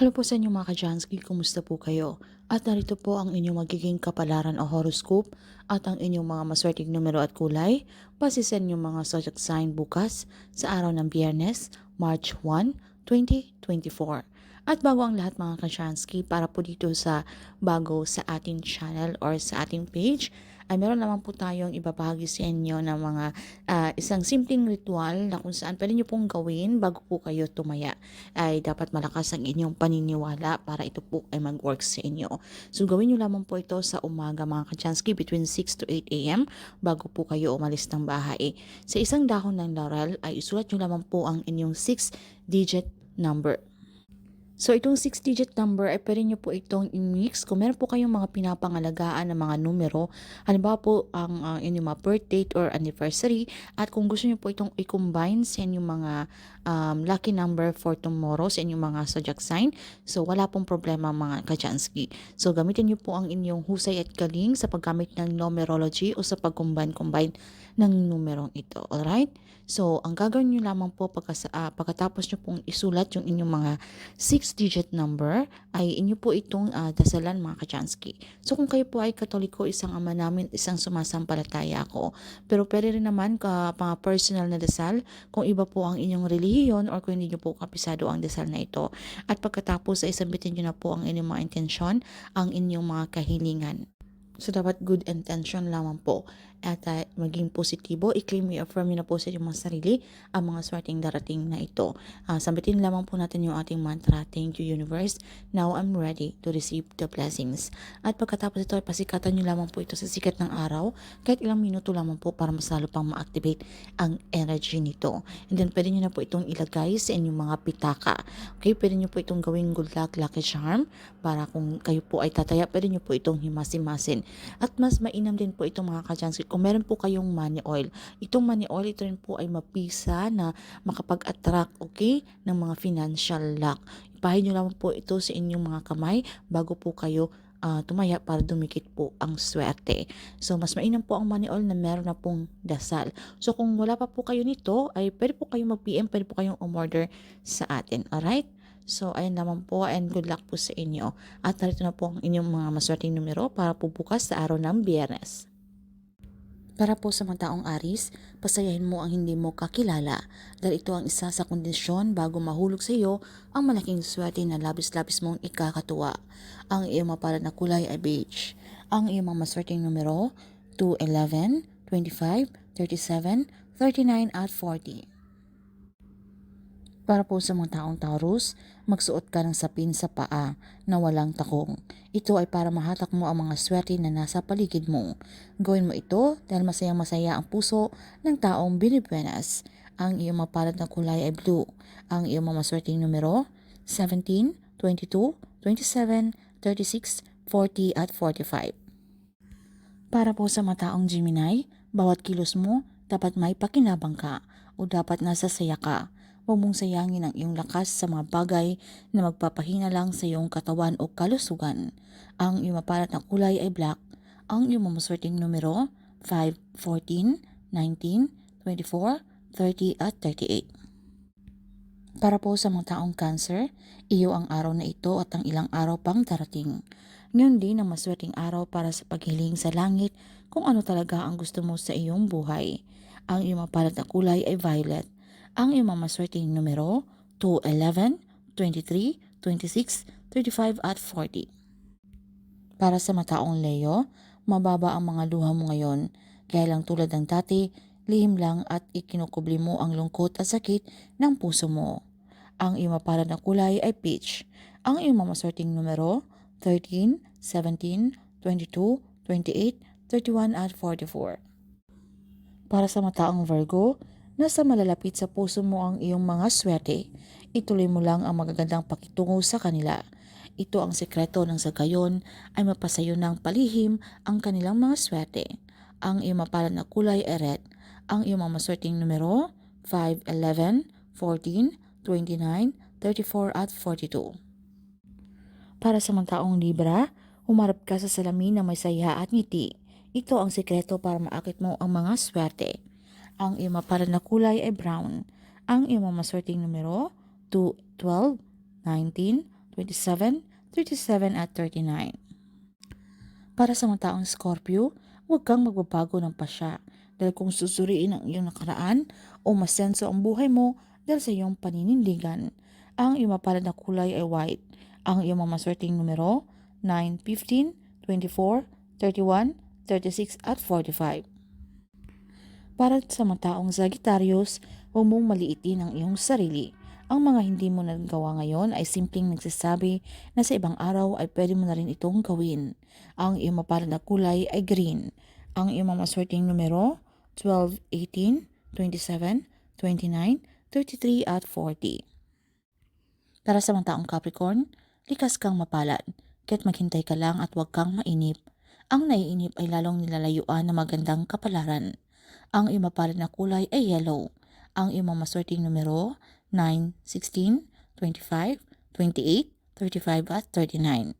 Hello po sa inyo mga ka-Jansky, kumusta po kayo? At narito po ang inyong magiging kapalaran o horoscope at ang inyong mga maswerteng numero at kulay base sa inyong mga zodiac sign bukas sa araw ng Biyernes, March 1, 2024. At bago ang lahat mga ka-Jansky, para po dito sa bago sa ating channel or sa ating page, ay meron naman po tayong ibabahagi sa inyo ng mga ah, isang simpleng ritual na kung saan pwede nyo pong gawin bago po kayo tumaya ay dapat malakas ang inyong paniniwala para ito po ay mag-work sa inyo. So gawin nyo lamang po ito sa umaga mga kachansky between 6 to 8 a.m. bago po kayo umalis ng bahay. Sa isang dahon ng laurel ay isulat nyo lamang po ang inyong 6-digit number. So itong 6-digit number ay pwede nyo po itong i-mix. Kung meron po kayong mga pinapangalagaan ng mga numero, halimbawa po ang uh, inyong mga birth date or anniversary, at kung gusto nyo po itong i-combine sa inyong mga um, lucky number for tomorrow sa inyong mga zodiac sign, so wala pong problema mga kajansky. So gamitin nyo po ang inyong husay at galing sa paggamit ng numerology o sa pag-combine-combine ng numerong ito. Alright? So, ang gagawin nyo lamang po pagkas, uh, pagkatapos nyo pong isulat yung inyong mga 6-digit number, ay inyo po itong uh, dasalan mga kachansky. So, kung kayo po ay katoliko, isang ama namin, isang sumasampalataya ako. Pero pwede rin naman ka mga personal na dasal, kung iba po ang inyong relihiyon or kung hindi nyo po kapisado ang dasal na ito. At pagkatapos ay sabitin nyo na po ang inyong mga intensyon, ang inyong mga kahilingan. So, dapat good intention lamang po at uh, maging positibo. I-claim, i-affirm nyo na po sa inyong mga sarili ang mga swerteng darating na ito. Uh, sambitin lamang po natin yung ating mantra, Thank you universe. Now I'm ready to receive the blessings. At pagkatapos ito, pasikatan nyo lamang po ito sa sikat ng araw kahit ilang minuto lamang po para masalo pang ma-activate ang energy nito. And then pwede nyo na po itong ilagay sa inyong mga pitaka. Okay, pwede nyo po itong gawing good luck, lucky charm para kung kayo po ay tataya, pwede nyo po itong himasimasin. At mas mainam din po itong mga kajansky kung meron po kayong money oil. Itong money oil, ito rin po ay mapisa na makapag-attract, okay, ng mga financial luck. Ipahin nyo lang po ito sa inyong mga kamay bago po kayo uh, tumaya para dumikit po ang swerte. So, mas mainam po ang money oil na meron na pong dasal. So, kung wala pa po kayo nito, ay pwede po kayong mag-PM, pwede po kayong umorder sa atin. Alright? So, ayun naman po and good luck po sa inyo. At narito na po ang inyong mga maswerteng numero para po bukas sa araw ng biyernes. Para po sa mga taong aris, pasayahin mo ang hindi mo kakilala dahil ito ang isa sa kondisyon bago mahulog sa iyo ang malaking swerte na labis-labis mong ikakatuwa. Ang iyong mapalad na kulay ay beige. Ang iyong mga maswerteng numero 2, 11, 25, 37, 39 at 40. Para po sa mga taong Taurus, magsuot ka ng sapin sa paa na walang takong. Ito ay para mahatak mo ang mga swerte na nasa paligid mo. Gawin mo ito dahil masayang masaya ang puso ng taong binibuenas. Ang iyong mapalad na kulay ay blue. Ang iyong mga maswerteng numero 17, 22, 27, 36, 40 at 45. Para po sa mga taong Gemini, bawat kilos mo dapat may pakinabang ka o dapat nasa saya ka. Huwag mong sayangin ang iyong lakas sa mga bagay na magpapahina lang sa iyong katawan o kalusugan. Ang iyong mapalat na kulay ay black. Ang iyong mamaswerteng numero 5, 14, 19, 24, 30 at 38. Para po sa mga taong cancer, iyo ang araw na ito at ang ilang araw pang darating. Ngayon din ang maswerteng araw para sa paghiling sa langit kung ano talaga ang gusto mo sa iyong buhay. Ang iyong mapalat na kulay ay violet ang iyong mga maswerteng numero 2, 11, 23, 26, 35 at 40. Para sa mataong Leo, mababa ang mga luha mo ngayon. Kaya lang tulad ng dati, lihim lang at ikinukubli mo ang lungkot at sakit ng puso mo. Ang iyong mapalad na kulay ay peach. Ang iyong mga maswerteng numero 13, 17, 22, 28, 31 at 44. Para sa mataong Virgo, Nasa malalapit sa puso mo ang iyong mga swerte. Ituloy mo lang ang magagandang pakitungo sa kanila. Ito ang sekreto ng sa gayon ay mapasayo ng palihim ang kanilang mga swerte. Ang iyong mapalad na kulay ay red. Ang iyong mga maswerteng numero 5, 11, 14, 29, 34 at 42. Para sa mga taong Libra, humarap ka sa salamin na may saya at ngiti. Ito ang sekreto para maakit mo ang mga swerte. Ang iyong maparal na kulay ay brown. Ang iyong maswerteng numero 2, 12, 19, 27, 37 at 39. Para sa mga taong Scorpio, huwag kang magbabago ng pasya dahil kung susuriin ang iyong nakaraan o masenso ang buhay mo dahil sa iyong paninindigan. Ang iyong mapalad na kulay ay white. Ang iyong mga maswerteng numero 9, 15, 24, 31, 36 at 45. Para sa mga taong Sagittarius, huwag mong maliitin ang iyong sarili. Ang mga hindi mo nagawa ngayon ay simpleng nagsasabi na sa ibang araw ay pwede mo na rin itong gawin. Ang iyong mapalad na kulay ay green. Ang iyong mga maswerteng numero 12, 18, 27, 29, 33 at 40. Para sa mga taong Capricorn, likas kang mapalad. Kaya't maghintay ka lang at huwag kang mainip. Ang naiinip ay lalong nilalayuan ng magandang kapalaran. Ang iyong mapalad na kulay ay yellow. Ang iyong mga maswerteng numero 9, 16, 25, 28, 35 at 39.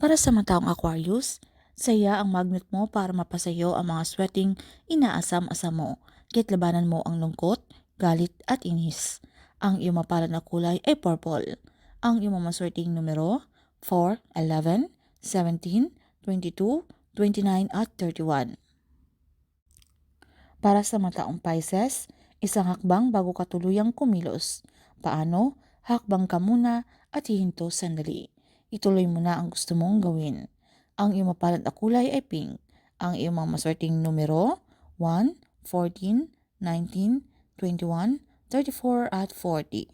Para sa mga taong Aquarius, saya ang magnet mo para mapasayo ang mga sweating inaasam-asam mo. Kaya't labanan mo ang lungkot, galit at inis. Ang iyong mapalad na kulay ay purple. Ang iyong mga maswerteng numero 4, 11, 17, 22, 29 at 31. Para sa mga taong Pisces, isang hakbang bago ka tuluyang kumilos. Paano? Hakbang ka muna at hihinto sandali. Ituloy mo na ang gusto mong gawin. Ang iyong mapalad na kulay ay pink. Ang iyong mga maswerteng numero 1, 14, 19, 21, 34 at 40.